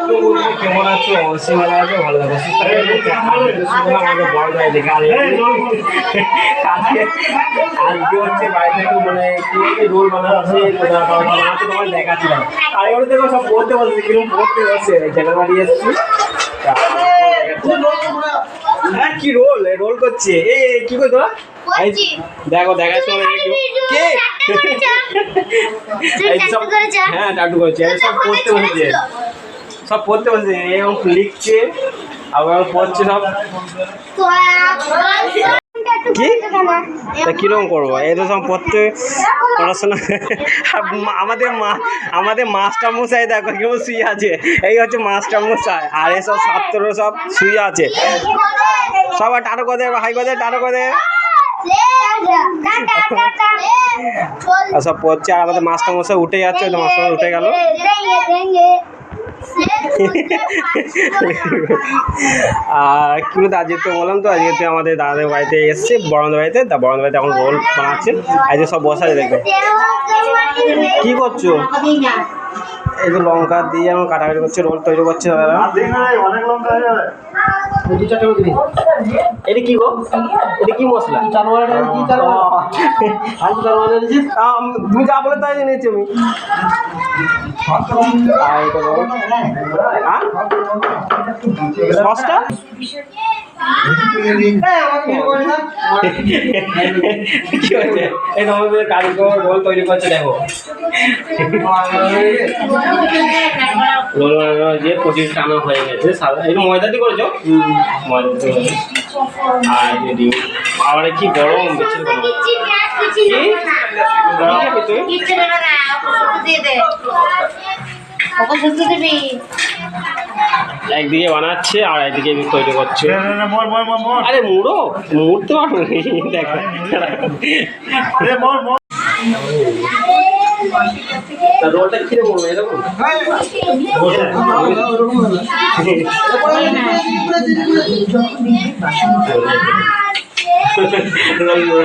কেমন আছো অবশ্যই ভালো আছো ভালো থাকো সুস্থ থাকো। আজকে তো শুনলাম আমাদের বড় ভাই দেখে আজকে আজকে হচ্ছে বাড়ি থেকে মানে কি? রোল কোথাও বানাচ্ছে তোমার দেখাচ্ছিলাম আর দেখো সব পড়তে বসেছে কীরকম পড়তে বাড়ি এসছি হ্যাঁ কি রোল রোল করছে এ কি করছ। দেখো দেখাচ্ছ কে হ্যাঁ টাটু করছে সব পড়তে বসেছে সব পড়তে বসেছে এরকম লিখছে আবার পড়ছে সব কি তা কীরকম করব এই তো সব পড়তে পড়াশোনা মা- আমাদের মা আমাদের মাস্টার মশাই দেখো কেউ শুয়ে আছে এই হচ্ছে মাস্টার মশাই আর এসব ছাত্র সব শুয়ে আছে সবাই টাটো করে হাই করে টাটো করে আর সব পড়ছে আর আমাদের মাস্টার মশাই উঠে যাচ্ছে মাস্টার উঠে গেল আর কি বলতো আজকে তো বললাম তো, আজকে তো আমাদের দাদাদের বাড়িতে এসছে, বড়দের বাড়িতে, তা বড়দের বাড়িতে এখন রোল বানাচ্ছে। আজকে সব বসা আছে, দেখবে। কি করছ? এই তো লঙ্কা দিয়ে এখন কাটাকাটি করছে, রোল তৈরি করছে দাদা এটা কি গো? এটা কি মশলা? আম, তুমি যা বলে তাই জেনেছি আমি। হ্যাঁ? সসটা? কি হচ্ছে এই তো আমাদের কারিগর রোল তৈরি করছে দেখো। রোল যে পঁচিশ টানা হয়ে গেছে সাদা এটা ময়দা দিয়ে করেছ? ময়দা দিয়ে করেছ। আর এই আবার কি গরম বেশি গরম। একদিকে বানাচ্ছে আর একদিকে তৈরি করছে। আরে মুড়ো মুড়তে পারব। দেখো তা রোলটা কিরে করব এরকম? রোল মুড়ো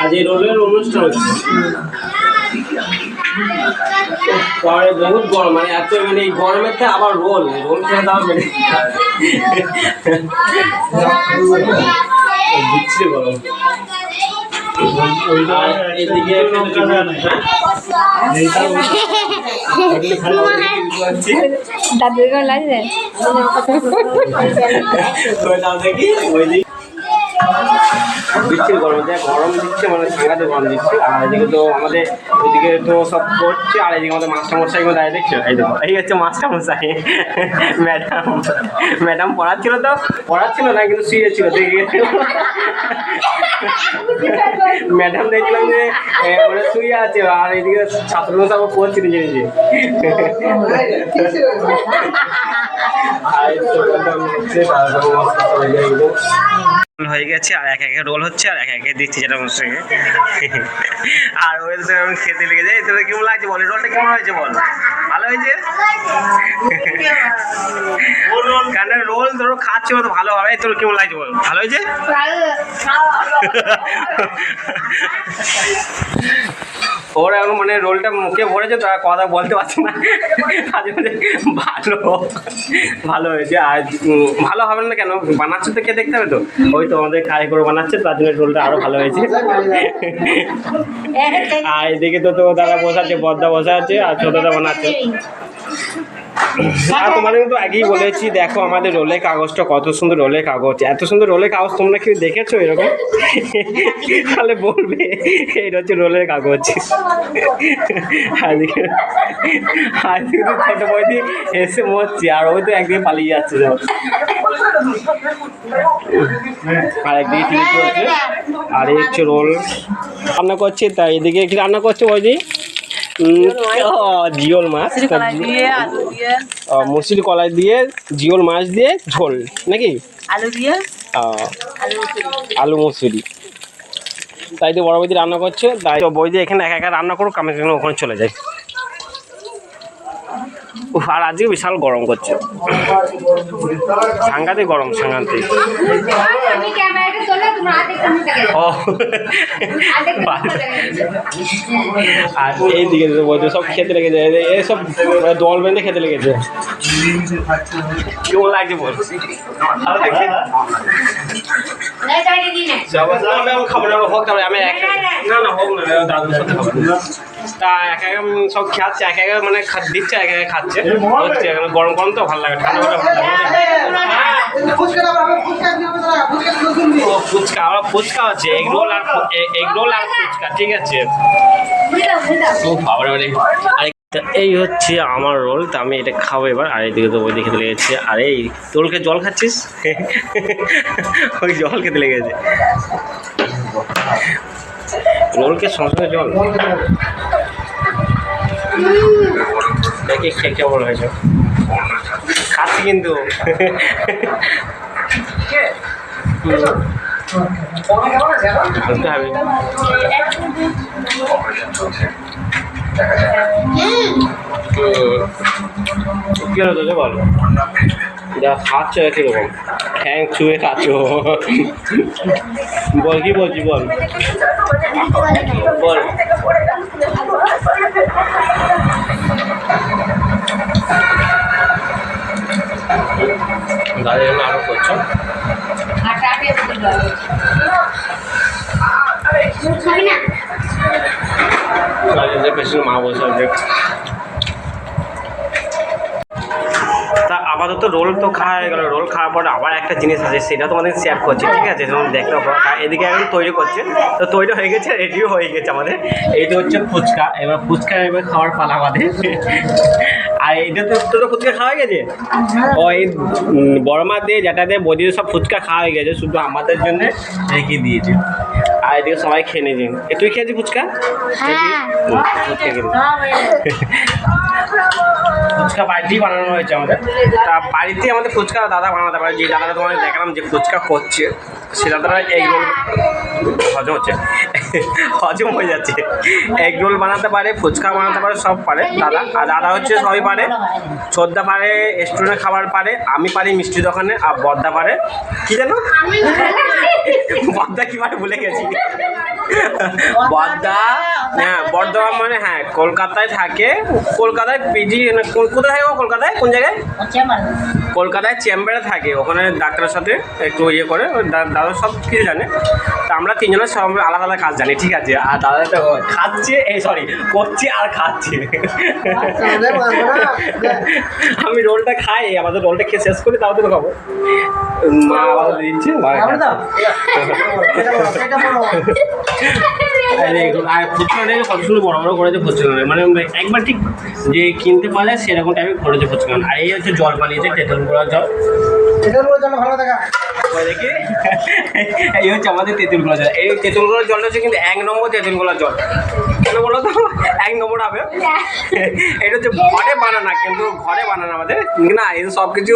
আজ এই রোলের অনুষ্ঠান হচ্ছে। পরে বহুত গরম মানে এত মানে এই গরমের থেকে আবার রোল রোল খেয়ে দাও মানে বিচ্ছিরি গরম। এদিকে দাদুর কেমন লাগছে? দিচ্ছে, গরম দেখ গরম দিচ্ছে মানে সাংঘাতে গরম দিচ্ছে। আর এদিকে তো আমাদের ওইদিকে তো সব করছে, আর এদিকে আমাদের মাস্টার মশাই দাঁড়িয়ে দেখছ। এই দেখো, এই হচ্ছে মাস্টার মশাই ম্যাডাম ম্যাডাম পড়াচ্ছিল তো? পড়াচ্ছিল না, কিন্তু শুয়েছিল দেখে ম্যাডাম দেখলাম যে ওরা শুয়ে আছে, আর এদিকে ছাত্রগুলো সব পড়ছে নিজে নিজে। আর রোল হয়ে গেছে, আর এক এক রোল হচ্ছে, আর এক একে দিচ্ছি যেটা মশাইকে আর ওই আমি খেতে লেগে যাই তোর কেমন লাগছে বল? রোলটা কেমন হয়েছে বল? ভালো হয়েছে কেন রোল ধরো খাচ্ছে তো ভালো হবে তোর কেমন লাগছে বল? ভালো হয়েছে? ওর এখন মানে রোলটা মুখে ভরেছে তো কথা বলতে পারছে না। মাঝে মাঝে ভালো ভালো হয়েছে। আর ভালো হবে না কেন? বানাচ্ছে তো কে দেখতে হবে তো? ওই তো আমাদের কাজ করে বানাচ্ছে তার জন্য রোলটা আরও ভালো হয়েছে। আর এদিকে তো তো দাদা বসে আছে বদ্দা বসে আছে আর ছোটদা বানাচ্ছে। আর তোমাদের কিন্তু আগেই বলেছি দেখো আমাদের রোলের কাগজটা কত সুন্দর রোলের কাগজ। এত সুন্দর রোলের কাগজ তোমরা কি দেখেছ এরকম? তাহলে বলবে এটা হচ্ছে রোলের কাগজ। আজকে আজকে তো ছোট বইটি এসে মরছি আর ওই তো একদিকে পালিয়ে যাচ্ছে আর একদিকে টিভি চলছে আর এই হচ্ছে রোল রান্না করছে তাই এদিকে কি রান্না করছে বৌদি? জিওল মাছ? মুসির কলাই দিয়ে জিওল মাছ দিয়ে ঝোল নাকি? আলু দিয়ে? আলু মুসুরি। তাই তো বড় বৌদি রান্না করছে তাই তো বৌদি এখানে একা একা রান্না করুক আমি ওখানে চলে যাই। আর আজকে বিশাল গরম করছে সাংঘাতিক গরম সাংঘাতিক আর এই দিকে বলছে সব খেতে লেগেছে এসব মানে দল বেঁধে খেতে লেগেছে কেমন লাগছে বল না, আমি খাব না হোক তাহলে আমি না না হোক না দাদুর সাথে খাব না। তা একা একা সব খাচ্ছে, এক এক মানে দিচ্ছে, এক এক খাচ্ছে। হচ্ছে গরম গরম তো, ভালো লাগে, ঠান্ডা ভালো লাগে। ও, ফুচকা, আবার ফুচকা আছে এগ রোল আর এগ রোল আর ফুচকা, ঠিক আছে। এই হচ্ছে আমার রোল, তা আমি এটা খাব এবার, আর এদিকে তো ওই দিকে খেতে লেগেছে আর এই তোলকে জল খাচ্ছিস? ওই জল খেতে লেগেছে রোলকে সঙ্গে জল। দেখি খেয়ে কেমন হয়েছে। খাচ্ছি কিন্তু। কি? হলো তোকে বল? যা খাচ্ছ কীরকম ঠ্যাং ছুঁয়ে খাচ্ছ। বল কি বলছি বল? বল। দাদা জন্য আরও করছ আটা আটে দিতে হবে খাবি না দাদাদের পেছনে মা বসে আপাতত রোল তো খাওয়া হয়ে গেল। রোল খাওয়ার পরে আবার একটা জিনিস আছে, সেটা তোমাদের শেয়ার করছি, ঠিক আছে? যেমন দেখতে পাবো এদিকে এখন তৈরি করছে। তো তৈরি হয়ে গেছে রেডিও হয়ে গেছে আমাদের। এইটা হচ্ছে ফুচকা। এবার ফুচকা এবার খাওয়ার পালা আমাদের। আর এটা তো তো ফুচকা খাওয়া গেছে? ওই উম, বড় মা দিয়ে যেটা দিয়ে বদিয়ে সব ফুচকা খাওয়া হয়ে গেছে শুধু আমাদের জন্য রেখে দিয়েছে। আর এদিকে সবাই খেয়ে নিয়েছে। এ, তুই খেয়েছিস ফুচকা? হ্যাঁ। ফুচকা বাড়িতেই বানানো হয়েছে আমাদের। তা বাড়িতেই আমাদের ফুচকা দাদা বানাতে পারে যে দাদাটা তোমাদের দেখালাম যে ফুচকা করছে সে দাদারা এগ রোল হজম হচ্ছে। হজম হয়ে যাচ্ছে। এগ রোল বানাতে পারে ফুচকা বানাতে পারে সব পারে। দাদা আর দাদা হচ্ছে সবই পারে। ছোদ্দা পারে রেস্টুরেন্টে খাবার পারে আমি পারি মিষ্টি দোকানে আর বদ্দা পারে। কি জানো? বদ্দা কি পারে ভুলে গেছি। বদ্দা হ্যাঁ বর্ধমান মানে হ্যাঁ কলকাতায় থাকে। কলকাতায় পিজি কোথায় থাকে কলকাতায়? কোন জায়গায়? কলকাতায় চেম্বারে থাকে ওখানে ডাক্তারের সাথে একটু ইয়ে করে দাদা সব কিছু জানে। তা আমরা তিনজনের সব আলাদা আলাদা কাজ জানি ঠিক আছে? আর দাদা তো খাচ্ছে এই সরি করছে আর খাচ্ছে। আমি রোলটা খাই আমাদের রোলটা খেয়ে শেষ করি তাও তো খাব মা আমাদের দিচ্ছে মা আর ফুচকাটা কত বড় বড় করেছে মানে একবার ঠিক যে কিনতে পাওয়া যায় সেরকম টাইপের করেছে ফুচকা আর এই হচ্ছে জল বানিয়েছে তেঁতুল জল। ওই দেখি। এই হচ্ছে আমাদের তেঁতুল গোলা জল। এই তেঁতুল গোলার জলটা হচ্ছে কিন্তু এক নম্বর তেঁতুল গোলার জল। কেন বলো তো? এক নম্বর হবে। এটা হচ্ছে ঘরে বানানা কিন্তু ঘরে বানানা আমাদের। না এই সব কিছু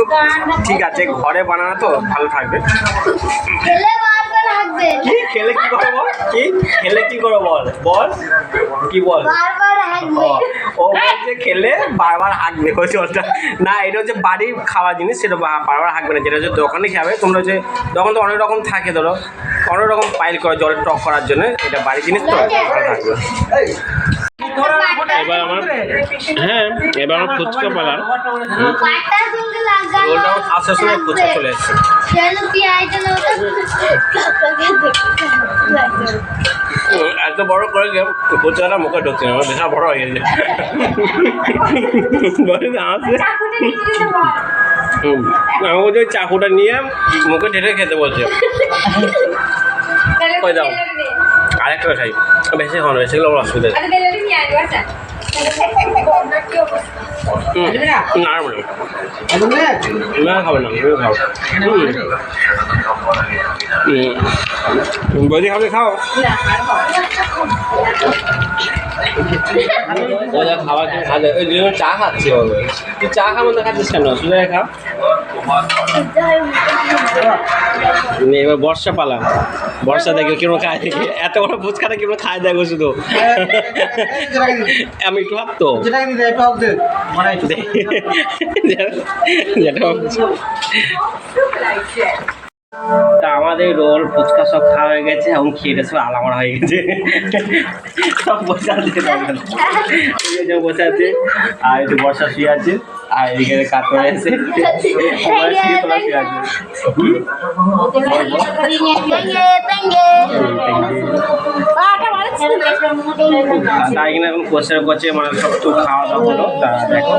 ঠিক আছে ঘরে বানানো তো ভালো থাকবে। খেলে কি? খেলে কি করে বল? কি? খেলে কি করো বল? বল? কি বল? বারবার হাগবে ও বলছে খেলে বারবার হাঁকবে হচ্ছে ওটা। না এটা হচ্ছে বাড়ির খাওয়া জিনিস সেটা বারবার হাঁকবে না। যেটা হচ্ছে দোকানে খাবে তোমরা হচ্ছে দোকান তো অনেক রকম থাকে ধরো। অনেক রকম পাইল করে জল টক করার জন্য। এটা বাড়ির জিনিস তো। থাকবে। এবার আমার হ্যাঁ এবার আমার ফুচকা আসার সময় ফুচকা চলে এসেছে। এত বড় করে গেম ফুচকাটা মুখে ঢুকছে না আমার বিশাল বড় হয়ে গেছে। আসে চাকুটা নিচে দিতে বল হুম, আমি বলছি চাকুটা নিয়ে মুখে ঢেলে খেতে বলছে। কই দাও? আরেকটা খাই। বেশি খাওয়ানো বেশি খেলে আমার অসুবিধা খাও। বৌদি খাবে খাও। ও যা খাবার খেয়ে খাবে। ওই জন্য চা খাচ্ছে তুই চা খাব না খাচ্ছিস কেন? সুন্দর খা। নে, এবার বর্ষা পালাম। বর্ষা দেখে কীরকম খায়? দেখে এত বড় ফুচকাটা কীরকম খায় দেখো শুধু। আমি একটু ভাবতো। যেটা তা আমাদের রোল ফুচকা সব খাওয়া হয়ে গেছে এবং খেয়ে সব আলামার হয়ে গেছে। সব বসে আছে। বসে আছে। আর একটু বর্ষা শুয়ে আছে। আর এদিকে কাতর আছে তাই কিনা এখন কোচের কোচে মানে সব খাওয়া দাওয়া হলো তা দেখো